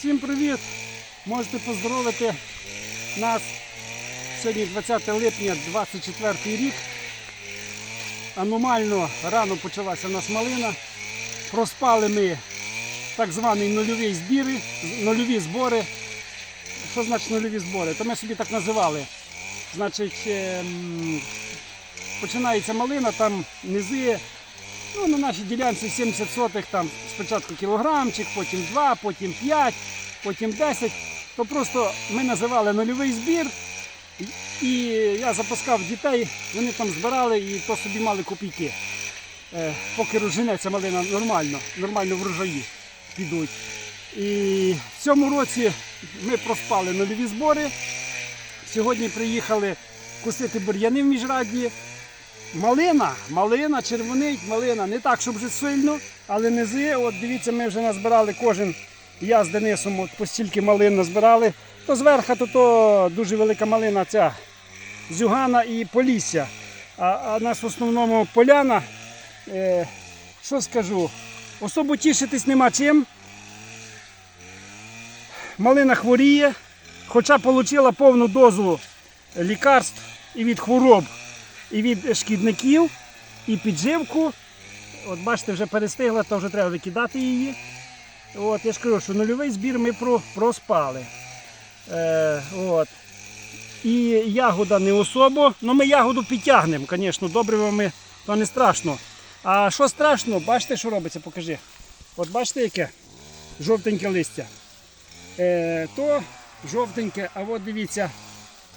Всім привіт! Можете поздоровити нас сьогодні 20 липня 24 рік. Аномально рано почалася у нас малина. Проспали ми так званий нульовий збіри, нульові збори. Що значить нульові збори? То ми собі так називали. Значить, ем, починається малина, там низи. Ну, на нашій ділянці 70 сотих, там спочатку кілограмчик, потім 2, потім 5, потім 10. То просто ми називали нульовий збір. І я запускав дітей, вони там збирали і то собі мали копійки. Е, поки розженеться малина нормально, нормально врожаї підуть. І в цьому році ми проспали нульові збори. Сьогодні приїхали косити бур'яни в міжраді. Малина, малина, червонить, малина. Не так, щоб вже сильно, але низи. От дивіться, ми вже назбирали кожен. Я з Денисом от по стільки малин назбирали. То зверху то, то дуже велика малина ця зюгана і полісся. А, а нас в основному поляна. Е, що скажу? Особо тішитись нема чим. Малина хворіє, хоча отримала повну дозу лікарств і від хвороб і від шкідників, і підживку. От бачите, вже перестигла, то вже треба викидати її. От, я ж кажу, що нульовий збір ми проспали. Е, от. І ягода не особо. Ну ми ягоду підтягнемо, звісно, добривами то не страшно. А що страшно, бачите, що робиться, покажи. От бачите, яке жовтеньке листя. Е, то жовтеньке, а от дивіться,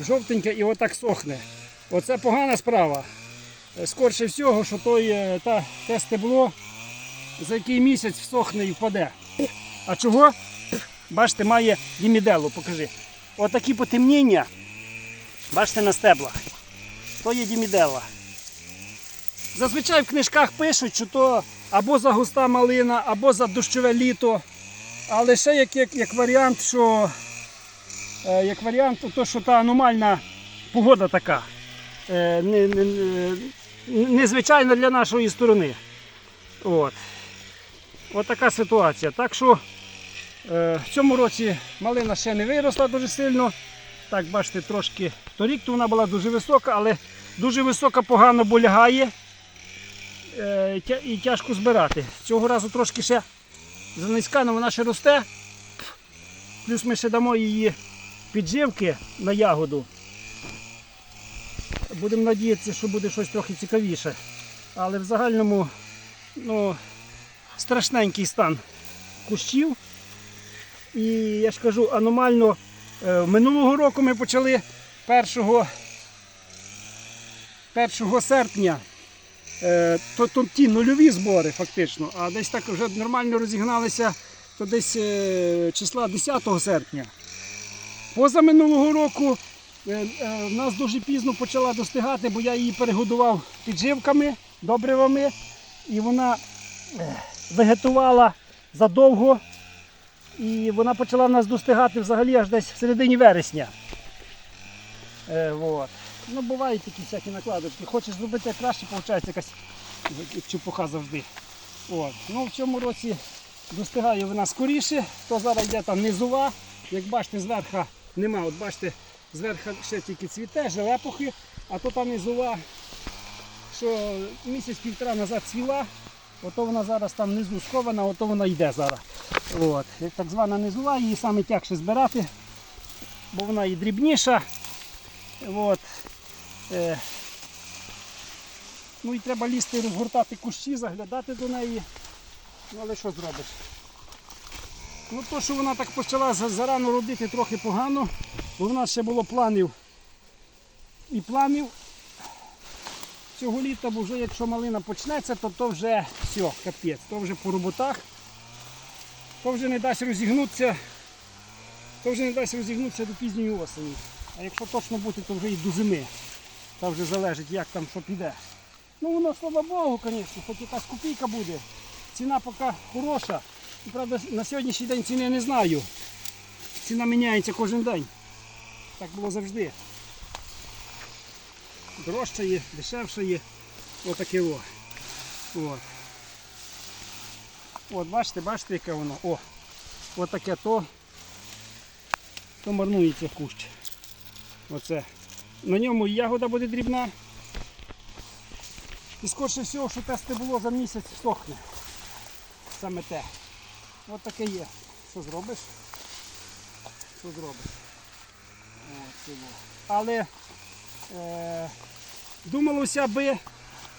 жовтеньке і отак сохне. Оце погана справа. Скорше всього, що той, е, та, те стебло за який місяць всохне і впаде. А чого? Бачите, має діміделу, покажи. Отакі потемніння. Бачите на стеблах. То є дімідела. Зазвичай в книжках пишуть, що то або за густа малина, або за дощове літо. Але ще як, як, як варіант, що е, як варіант, то що та аномальна погода така. Е, не, не, не, незвичайна для нашої сторони. От. От така ситуація. Так що е, в цьому році малина ще не виросла дуже сильно. Так, бачите, трошки торік то вона була дуже висока, але дуже висока погано болягає е, і тяжко збирати. Цього разу трошки ще занизька, але вона ще росте. Плюс ми ще дамо її підживки на ягоду. Будемо надіятися, що буде щось трохи цікавіше. Але в загальному ну, страшненький стан кущів. І я ж кажу, аномально е, минулого року ми почали 1, 1 серпня. Е, то, то ті нульові збори фактично, а десь так вже нормально розігналися то десь е, числа 10 серпня. Поза минулого року в нас дуже пізно почала достигати, бо я її перегодував підживками, добривами, і вона е, вегетувала задовго. І вона почала нас достигати взагалі аж десь в середині вересня. Е, вот. Ну, бувають такі всякі накладочки. Хочеш зробити краще, виходить якась чепуха завжди. От. Ну, в цьому році достигає вона скоріше, то зараз йде там низова. Як бачите, зверху нема. От бачите, зверху ще тільки цвіте, желепухи, а то та низова, що місяць-півтора назад цвіла, ото вона зараз там внизу схована, ото вона йде зараз. От. Так звана низова, її саме тягше збирати, бо вона і дрібніша. От. Е. Ну і треба лізти, розгортати кущі, заглядати до неї. Ну але що зробиш? Ну то, що вона так почала зарано родити трохи погано, бо в нас ще було планів і планів цього літа, бо вже якщо малина почнеться, то то вже все, капець, то вже по роботах, то вже не дасть розігнутися, то вже не дасть розігнутися до пізньої осені. А якщо точно бути, то вже і до зими. Та вже залежить, як там що піде. Ну воно, слава Богу, звісно, хоч якась копійка буде. Ціна поки хороша. Правда, на сьогоднішній день ціни не знаю. Ціна міняється кожен день. Так було завжди. Дорожче є, дешевше є. Отаке о. От. От, бачите, бачите, яке воно. О, отаке то. то марнується кущ. Оце. На ньому ягода буде дрібна. І скорше всього, що тести було за місяць, сохне. Саме те. От таке є. Що зробиш? Що зробиш? От. Але е, думалося би,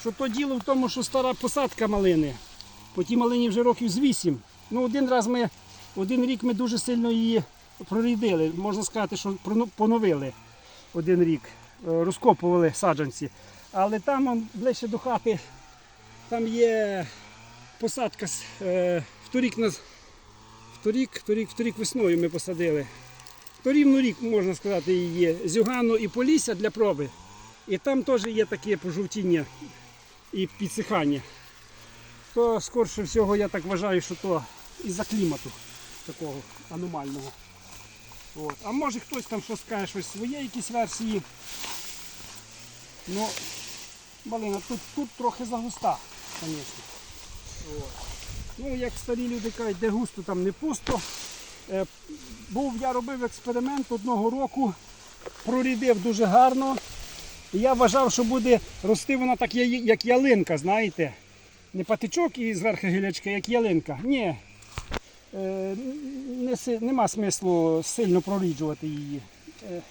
що то діло в тому, що стара посадка малини. По тій малині вже років з 8. Ну, один раз ми, один рік ми дуже сильно її прорідили. Можна сказати, що поновили один рік, е, розкопували саджанці. Але там ближче до хати, там є посадка. Е, вторік, нас, вторік, вторік, вторік весною ми посадили. То рівно рік, можна сказати, є. Зюгану і Полісся для проби. І там теж є таке пожовтіння і підсихання. То скорше всього я так вважаю, що то із-за клімату такого аномального. От. А може хтось там щось скаже, щось своє якісь версії. Ну, малина, тут, тут трохи загуста, звісно. От. Ну, як старі люди кажуть, де густо, там не пусто. Е, був, я робив експеримент одного року, прорідив дуже гарно. І я вважав, що буде рости вона так, як ялинка, знаєте. Не патичок і зверху гілячка, як ялинка. Ні. Е, не, нема смислу сильно проріджувати її. Е,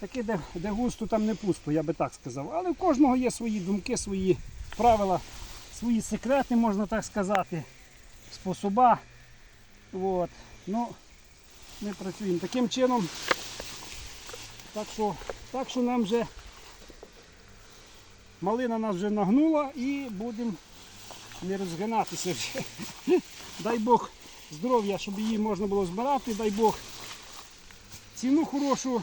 таке, де, де густо, там не пусто, я би так сказав. Але в кожного є свої думки, свої правила, свої секрети, можна так сказати, способа. От. Ну, ми працюємо таким чином. Так що, так що нам вже малина нас вже нагнула і будемо не розгинатися вже. Дай Бог здоров'я, щоб її можна було збирати, дай Бог ціну хорошу,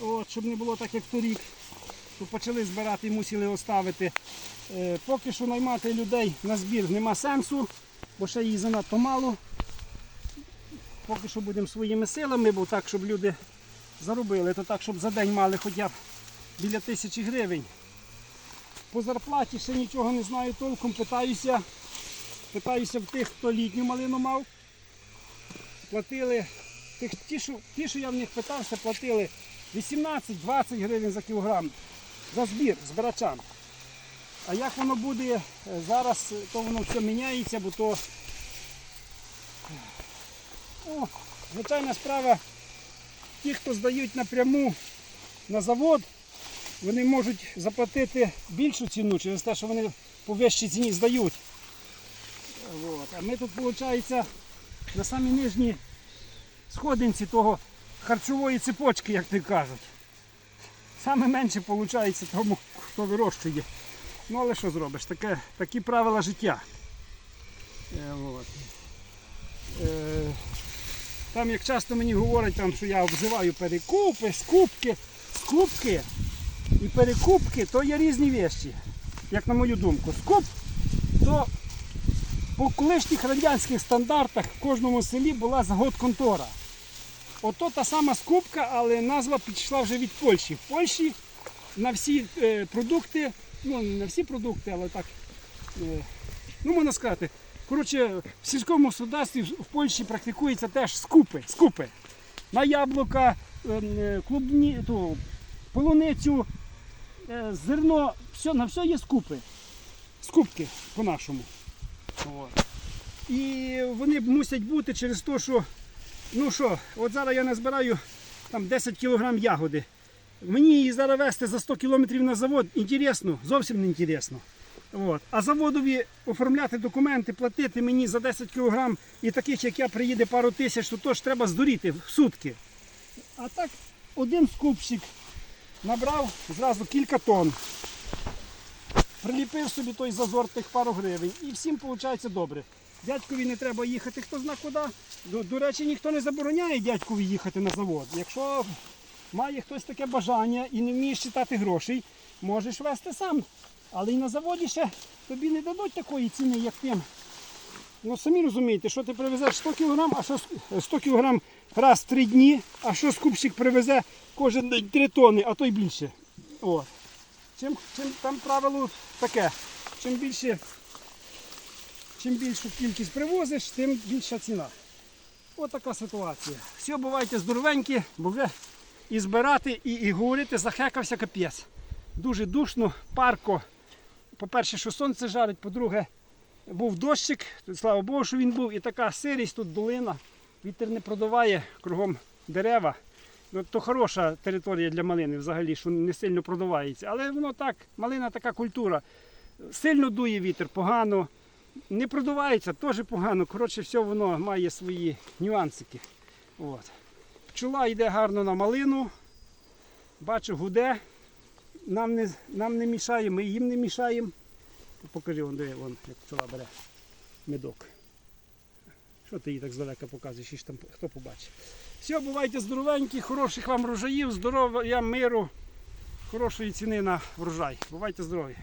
От, щоб не було так, як торік. Почали збирати і мусили оставити. Е, поки що наймати людей на збір нема сенсу, бо ще її занадто мало. Поки що будемо своїми силами, бо так, щоб люди заробили, то так, щоб за день мали хоча б біля тисячі гривень. По зарплаті ще нічого не знаю толком, питаюся. Питаюся в тих, хто літню малину мав. Платили, тих, ті, що, ті, що я в них питався, платили 18-20 гривень за кілограм за збір збирачам. А як воно буде е, зараз, е, то воно все міняється, бо то О, звичайна справа, ті, хто здають напряму на завод, вони можуть заплатити більшу ціну через те, що вони по вищій ціні здають. От. А ми тут, виходить, на самій нижній сходинці того харчової цепочки, як ти кажуть. Саме менше виходить тому, хто вирощує. Ну але що зробиш? Таке, такі правила життя. Е, от. Е, там як часто мені говорять, там, що я обзиваю перекупи, скупки, скупки і перекупки, то є різні вещі, як на мою думку. Скуп, то по колишніх радянських стандартах в кожному селі була загодконтора. Ото та сама скупка, але назва підійшла вже від Польщі. В Польщі на всі е, продукти, ну не на всі продукти, але так, е, ну можна сказати, коротше, в сільському господарстві в Польщі практикується теж скупи. скупи. На яблука, е, е, клубні, ту, полуницю, е, зерно, все, на все є скупи. Скупки по-нашому. І вони мусять бути через те, що Ну що, от зараз я назбираю там 10 кг ягоди. Мені її зараз вести за 100 км на завод інтересно, зовсім не інтересно. От. А заводові оформляти документи, платити мені за 10 кг і таких, як я, приїде пару тисяч, то теж треба здуріти в сутки. А так один скупщик набрав зразу кілька тонн. Приліпив собі той зазор тих пару гривень і всім виходить добре. Дядькові не треба їхати, хто зна куди. До, до речі, ніхто не забороняє дядькові їхати на завод. Якщо має хтось таке бажання і не вміє читати грошей, можеш вести сам. Але і на заводі ще тобі не дадуть такої ціни, як тим. Ну самі розумієте, що ти привезеш 100 кг, а що 100 кг раз в 3 дні, а що скупщик привезе кожен день 3 тонни, а то й більше. От. Чим, чим там правило таке, чим більше, чим більшу кількість привозиш, тим більша ціна. От така ситуація. Все, бувайте здоровенькі, бо вже і збирати, і, і говорити захекався капець. Дуже душно, парко. По-перше, що сонце жарить, по-друге, був дощик, слава Богу, що він був, і така сирість, тут долина, вітер не продуває, кругом дерева. Ну, то хороша територія для малини взагалі, що не сильно продувається. Але воно так, малина така культура. Сильно дує вітер, погано. Не продувається, теж погано. Коротше, все воно має свої нюансики. От. Пчола йде гарно на малину. Бачу, гуде. Нам не, нам не мішає, ми їм не мішаємо. Покажи, вон, диви, вон, як пчола бере медок. Що ти її так здалека показуєш, і ж там хто побачить. Все, бувайте здоровенькі, хороших вам врожаїв, здоров'я, миру, хорошої ціни на врожай. Бувайте здорові.